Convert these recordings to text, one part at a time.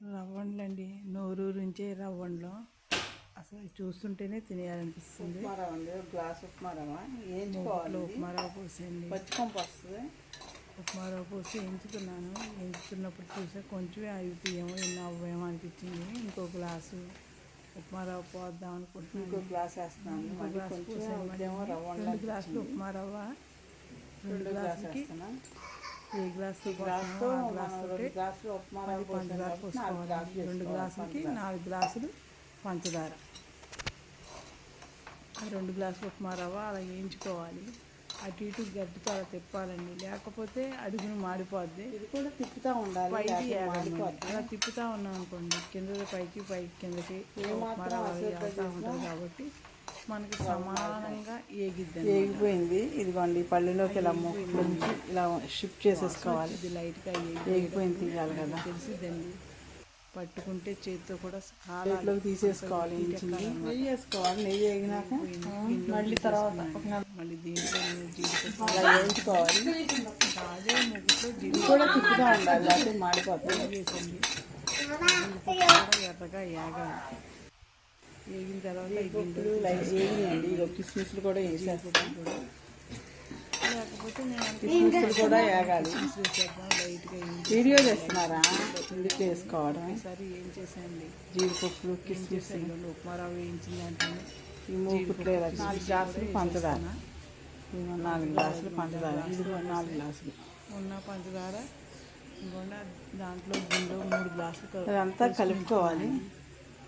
రవ్వండ్లండి నోరూరించే రవ్వండ్లు అసలు చూస్తుంటేనే తినేయాలనిపిస్తుంది. ఉప్మా గ్లాస్ ఉప్మా రవ్వ. ఉప్మా రవ్వ పోసేయండి. పచ్చికొంప వస్తుంది? ఉప్మా రవ్వ పోసి ఎంచుతున్నాను ఎంచుతున్నప్పుడు చూసా కొంచెమే అయిపోయేమో ఎన్ని అవ్వేమో అనిపించింది. ఇంకో గ్లాసు ఉప్మా రవ్వ పోద్దాం ఇంకో అనుకుంటున్నాను గ్లాస్ వేస్తున్నాను. ఇంకో గ్లాస్ పోసాను. రెండు గ్లాసులు ఉప్మా రవ్వ రెండు రెండు గ్లాస్ గ్లాసులకి ఏ గ్లాసు గ్లాస్ పంచదార పోసుకోవాలి రెండు గ్లాసులకి. నాలుగు గ్లాసులు పంచదార. రెండు గ్లాసులు ఉప్మా రవ్వ అలా వేయించుకోవాలి. అటు ఇటు గట్టితో అలా తిప్పాలండి. లేకపోతే అడుగును మాడిపోద్ది. ఇది కూడా తిప్పుతూ ఉండాలి పైకి. అలా తిప్పుతా ఉన్నాం అనుకోండి కింద పైకి పైకి కిందకి ఉంటుంది కాబట్టి మనకి సమానంగా ఏగిద్దండి వేగిపోయింది ఇదిగోండి పళ్ళులోకి ఇలా ముంచి ఇలా షిఫ్ట్ చేసేసుకోవాలి. ఇది లైట్గా ఏగి వేగిపోయింది తీయాలి కదా. తెలిసిద్దండి. పట్టుకుంటే చేతితో కూడా ప్లేట్లోకి తీసేసుకోవాలి నెయ్యి వేసుకోవాలి నెయ్యి వేగినాక మళ్ళీ తర్వాత మళ్ళీ దీంట్లో అలా వేయించుకోవాలి అదే ముగ్గుతో జీడి కూడా తిప్పుతూ ఉండాలి మాడిపోతుంది. ఎర్రగా ఏగాలి. వేగిన తర్వాత వేగినాయండి. ఇక కిస్మిస్లు కూడా వేసేస్తాం కిస్మిస్లు కూడా వేగాలి వీడియో చేస్తున్నారా? ఇందుకు వేసుకోవడం ఒకసారి ఏం చేసానండి జీడిపప్పులు కిస్మిస్ ఉప్మా రవ్వ వేయించిన దాంట్లో ఈ ఇలా నాలుగు గ్లాసులు పంచదార. నాలుగు గ్లాసులు పంచదార. ఇదిగో నాలుగు గ్లాసులు. ఉన్న పంచదార ఇంకొండ దాంట్లో గిన్నెలో మూడు గ్లాసులు అదంతా కలుపుకోవాలి.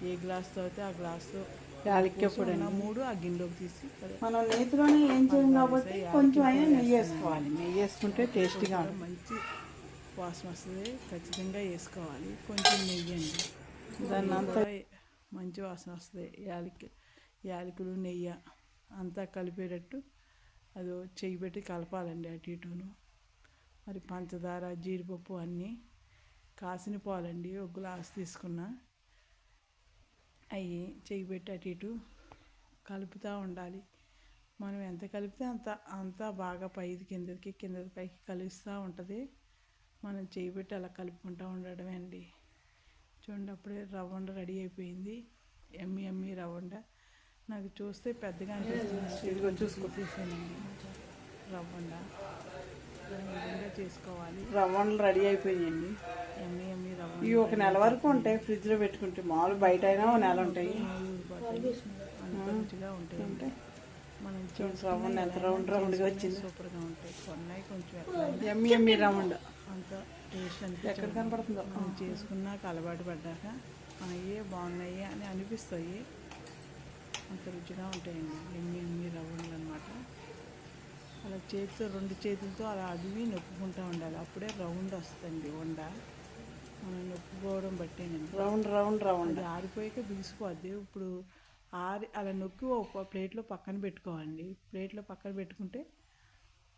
ఏ గ్లాస్ అయితే ఆ గ్లాసు యాలక్కాయ పొడి ఉన్న మూడు ఆ గిన్నెలోకి తీసి మనం నేతిలోనే ఏం చేయం కాబట్టి కొంచెం అయినా నెయ్యి వేసుకోవాలి. నెయ్యి వేసుకుంటే టేస్టీగా మంచి వాసన వస్తుంది. ఖచ్చితంగా వేసుకోవాలి. కొంచెం నెయ్యి అండి. దాన్ని కూడా మంచి వాసన వస్తుంది. యాలకి యాలకులు నెయ్యి అంతా కలిపేటట్టు అది చెయ్యి పెట్టి కలపాలండి అటు ఇటును. మరి పంచదార జీడిపప్పు అన్నీ కాసిన పాలండి ఒక గ్లాస్ తీసుకున్నా అవి చెయ్యి పెట్టి అటు ఇటు కలుపుతూ ఉండాలి. మనం ఎంత కలిపితే అంత అంతా బాగా పైది కిందకి కిందకి పైకి కలుస్తూ ఉంటుంది. మనం చేయి పెట్టి అలా కలుపుకుంటూ ఉండడమే అండి. చూడండి అప్పుడే రవ్వండ రెడీ అయిపోయింది. ఎమ్మి ఎమ్మి రవ్వండ. నాకు చూస్తే పెద్దగా అనిపిస్తుంది. ఇదిగో చూసుకో. రవ్వండ. చేసుకోవాలి. రవ్వలు రెడీ అయిపోయాయండి ఎమ్మి ఎమ్మి రవ్వండ ఇవి ఒక నెల వరకు ఉంటాయి ఫ్రిడ్జ్లో పెట్టుకుంటే. మామూలు బయట అయినా ఒక నెల ఉంటాయి. రుచిగా ఉంటాయి. ఉంటాయి. మనం రవ్వండి ఎంత రౌండ్ రౌండ్గా వచ్చింది. సూపర్గా ఉంటాయి. కొన్నాయి కొంచెం ఎమ్మి ఎమ్మి రవ్వండ. అంత టేస్ట్ ఎక్కడ అనిపించదు. కనపడుతుందో? మనం చేసుకున్నాక అలవాటు పడ్డాక మనయ్యే బాగున్నాయి అని అనిపిస్తాయి. అంత రుచిగా ఉంటాయండి. ఎమ్మి ఎమ్మి రవ్వలు అనమాట చేతితో రెండు చేతులతో అలా అదివి నొప్పుకుంటూ ఉండాలి. అప్పుడే రౌండ్ వస్తుంది వండ. మనం నొప్పుకోవడం బట్టేనండి రౌండ్ రౌండ్ రౌండ్. ఆరిపోయాక బిగిసిపోద్ది. ఇప్పుడు ఆరి అలా నొక్కి ఒక ప్లేట్లో పక్కన పెట్టుకోవాలి ప్లేట్లో పక్కన పెట్టుకుంటే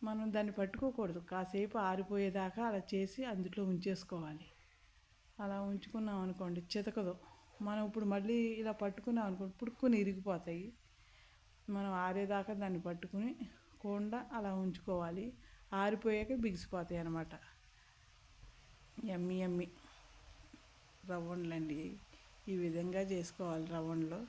మనం దాన్ని పట్టుకోకూడదు. కాసేపు ఆరిపోయేదాకా అలా చేసి అందులో ఉంచేసుకోవాలి. అలా ఉంచుకున్నాం అనుకోండి చితకదు. మనం ఇప్పుడు మళ్ళీ ఇలా పట్టుకున్నాం అనుకోండి పుడుక్కుని ఇరిగిపోతాయి. మనం ఆరేదాకా దాన్ని పట్టుకుని కొండ అలా ఉంచుకోవాలి. ఆరిపోయాక బిగిసిపోతాయి అన్నమాట. ఎమ్మి ఎమ్మి రవ్వండ్లండి. ఈ విధంగా చేసుకోవాలి రవ్వండ్లు.